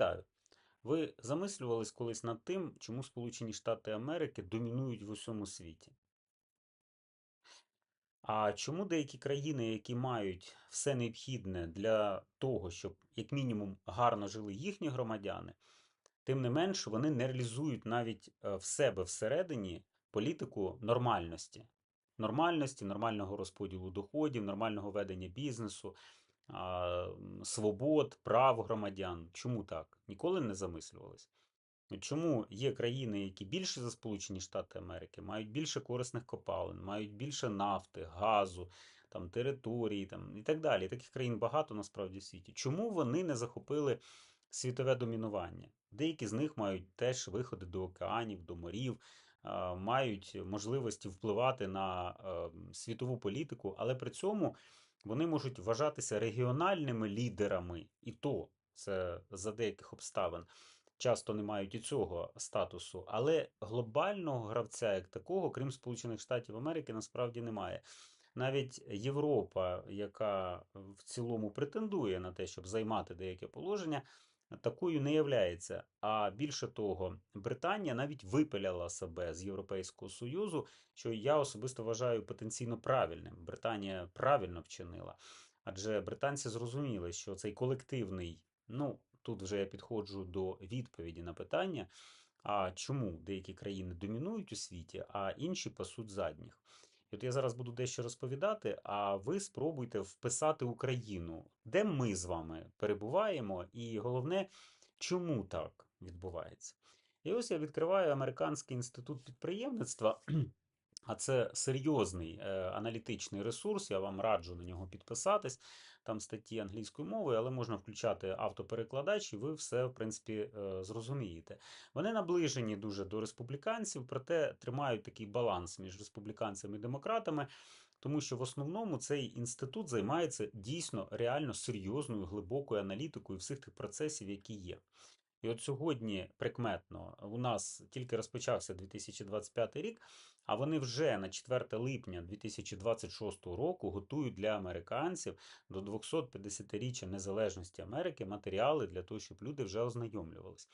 Вітаю! Ви замислювались колись над тим, чому Сполучені Штати Америки домінують в усьому світі? А чому деякі країни, які мають все необхідне для того, щоб як мінімум гарно жили їхні громадяни, тим не менш вони не реалізують навіть е, в себе всередині політику нормальності, нормальності, нормального розподілу доходів, нормального ведення бізнесу, свобод, прав громадян. Чому так? Ніколи не замислювались? Чому є країни, які більше за Сполучені Штати Америки, мають більше корисних копалин, мають більше нафти, газу, там, території там, і так далі. Таких країн багато насправді в світі. Чому вони не захопили світове домінування? Деякі з них мають теж виходи до океанів, до морів, мають можливості впливати на е, світову політику, але при цьому вони можуть вважатися регіональними лідерами, і то це за деяких обставин часто не мають і цього статусу, але глобального гравця як такого, крім Сполучених Штатів Америки, насправді немає. Навіть Європа, яка в цілому претендує на те, щоб займати деяке положення, такою не являється. А більше того, Британія навіть випиляла себе з Європейського Союзу, що я особисто вважаю потенційно правильним. Британія правильно вчинила. Адже британці зрозуміли, що цей колективний, ну тут вже я підходжу до відповіді на питання, а чому деякі країни домінують у світі, а інші пасуть задніх. І от я зараз буду дещо розповідати, а ви спробуйте вписати Україну, де ми з вами перебуваємо, і головне, чому так відбувається. І ось я відкриваю Американський інститут підприємництва. А це серйозний е, аналітичний ресурс. Я вам раджу на нього підписатись. Там статті англійською мовою, але можна включати автоперекладач, і ви все, в принципі, е, зрозумієте. Вони наближені дуже до республіканців, проте тримають такий баланс між республіканцями і демократами. Тому що в основному цей інститут займається дійсно реально серйозною глибокою аналітикою всіх тих процесів, які є. І от сьогодні прикметно у нас тільки розпочався 2025 рік, а вони вже на 4 липня 2026 року готують для американців до 250-річчя незалежності Америки матеріали для того, щоб люди вже ознайомлювались.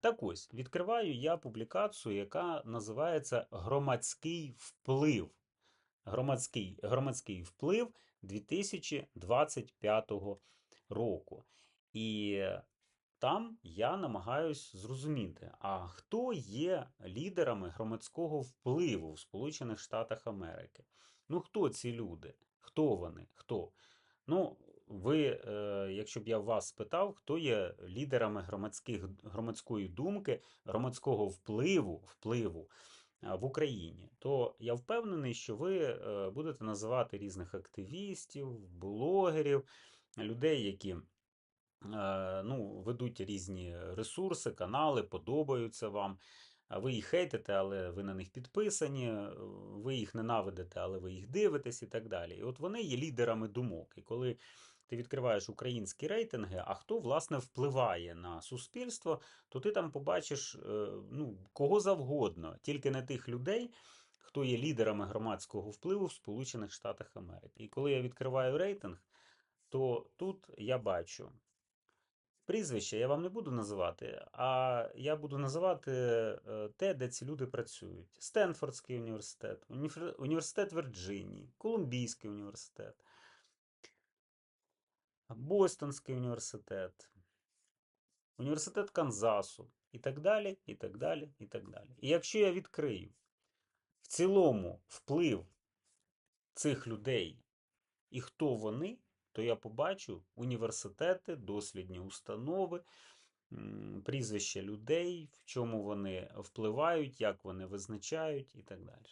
Так ось відкриваю я публікацію, яка називається Громадський вплив. Громадський, Громадський вплив 2025 року. І там я намагаюсь зрозуміти, а хто є лідерами громадського впливу в Сполучених Штатах Америки? Ну, хто ці люди? Хто вони? Хто? Ну, ви, е, якщо б я вас спитав, хто є лідерами громадських, громадської думки, громадського впливу, впливу е, в Україні, то я впевнений, що ви е, будете називати різних активістів, блогерів, людей, які ну, ведуть різні ресурси, канали, подобаються вам. Ви їх хейтите, але ви на них підписані, е, ви їх ненавидите, але ви їх дивитесь і так далі. І от вони є лідерами думок. І коли ти відкриваєш українські рейтинги, а хто власне впливає на суспільство, то ти там побачиш е, ну, кого завгодно, тільки не тих людей, хто є лідерами громадського впливу в Сполучених Штатах Америки. І коли я відкриваю рейтинг, то тут я бачу. Прізвище я вам не буду називати, а я буду називати е, те, де ці люди працюють: Стенфордський університет, університет Вірджинії, Колумбійський університет, Бостонський університет, університет Канзасу і так далі. І так далі, і так далі. І якщо я відкрию в цілому вплив цих людей і хто вони то я побачу університети, дослідні установи, прізвища людей, в чому вони впливають, як вони визначають і так далі.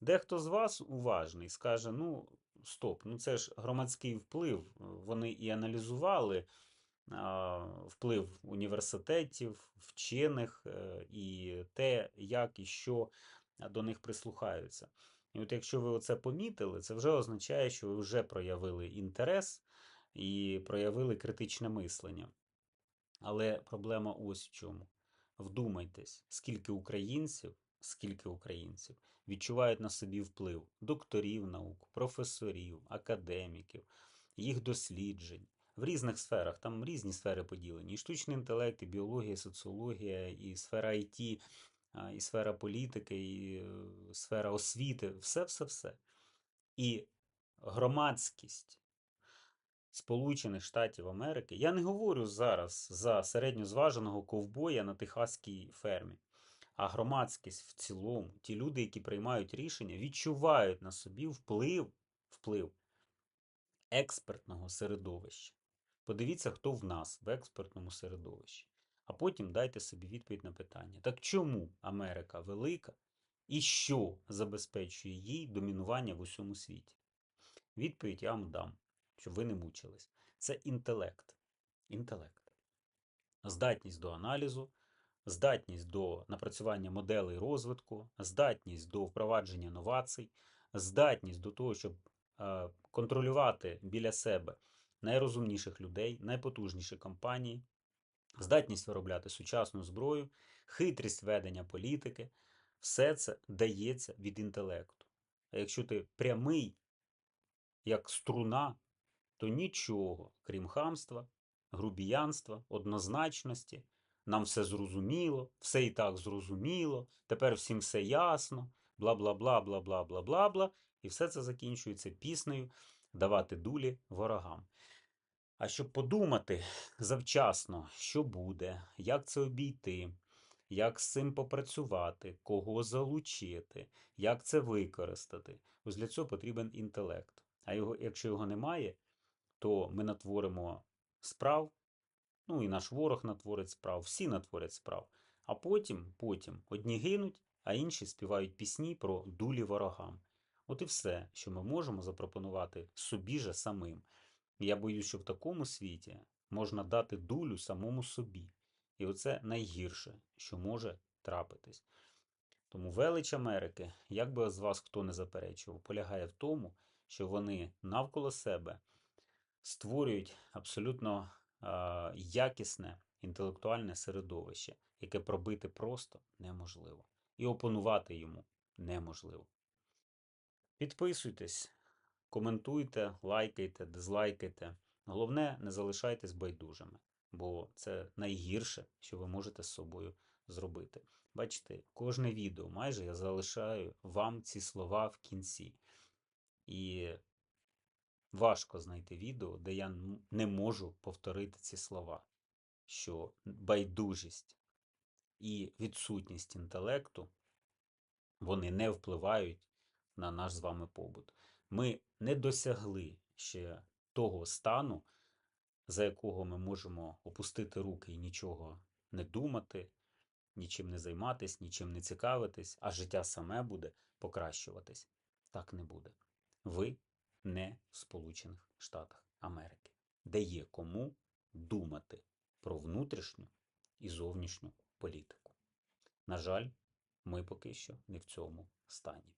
Дехто з вас уважний скаже: ну, стоп, ну це ж громадський вплив. Вони і аналізували а, вплив університетів, вчених е, і те, як і що до них прислухаються. І от якщо ви оце помітили, це вже означає, що ви вже проявили інтерес і проявили критичне мислення. Але проблема ось в чому. Вдумайтесь, скільки українців, скільки українців відчувають на собі вплив докторів наук, професорів, академіків, їх досліджень, в різних сферах. Там різні сфери поділені. І штучний інтелект, і біологія, і соціологія, і сфера а, і сфера політики, і е, сфера освіти. Все, все, все. І громадськість Сполучених Штатів Америки. Я не говорю зараз за середньозваженого ковбоя на техаській фермі, а громадськість в цілому, ті люди, які приймають рішення, відчувають на собі вплив, вплив експертного середовища. Подивіться, хто в нас в експертному середовищі. А потім дайте собі відповідь на питання: так чому Америка велика і що забезпечує їй домінування в усьому світі? Відповідь я вам дам, щоб ви не мучились. Це інтелект. Інтелект. Здатність до аналізу, здатність до напрацювання моделей розвитку, здатність до впровадження новацій, здатність до того, щоб е, контролювати біля себе найрозумніших людей, найпотужніші компанії, здатність виробляти сучасну зброю, хитрість ведення політики, все це дається від інтелекту. А якщо ти прямий, як струна, то нічого, крім хамства, грубіянства, однозначності, нам все зрозуміло, все і так зрозуміло, тепер всім все ясно, бла бла бла, бла, бла, бла, бла, бла. І все це закінчується піснею давати дулі ворогам. А щоб подумати завчасно, що буде, як це обійти, як з цим попрацювати, кого залучити, як це використати, ось для цього потрібен інтелект. А його, якщо його немає, то ми натворимо справ, ну і наш ворог натворить справ, всі натворять справ. А потім, потім одні гинуть, а інші співають пісні про дулі ворогам. От і все, що ми можемо запропонувати собі же самим. Я боюсь, що в такому світі можна дати дулю самому собі. І оце найгірше, що може трапитись. Тому велич Америки, як би з вас хто не заперечував, полягає в тому, що вони навколо себе створюють абсолютно е, якісне інтелектуальне середовище, яке пробити просто неможливо. І опонувати йому неможливо. Підписуйтесь, коментуйте, лайкайте, дизлайкайте. Головне, не залишайтесь байдужими, бо це найгірше, що ви можете з собою зробити. Бачите, кожне відео майже я залишаю вам ці слова в кінці. І важко знайти відео, де я не можу повторити ці слова, що байдужість і відсутність інтелекту вони не впливають на наш з вами побут. Ми не досягли ще того стану, за якого ми можемо опустити руки і нічого не думати, нічим не займатись, нічим не цікавитись, а життя саме буде покращуватись. Так не буде. Ви не в Сполучених Штатах Америки, де є кому думати про внутрішню і зовнішню політику. На жаль, ми поки що не в цьому стані.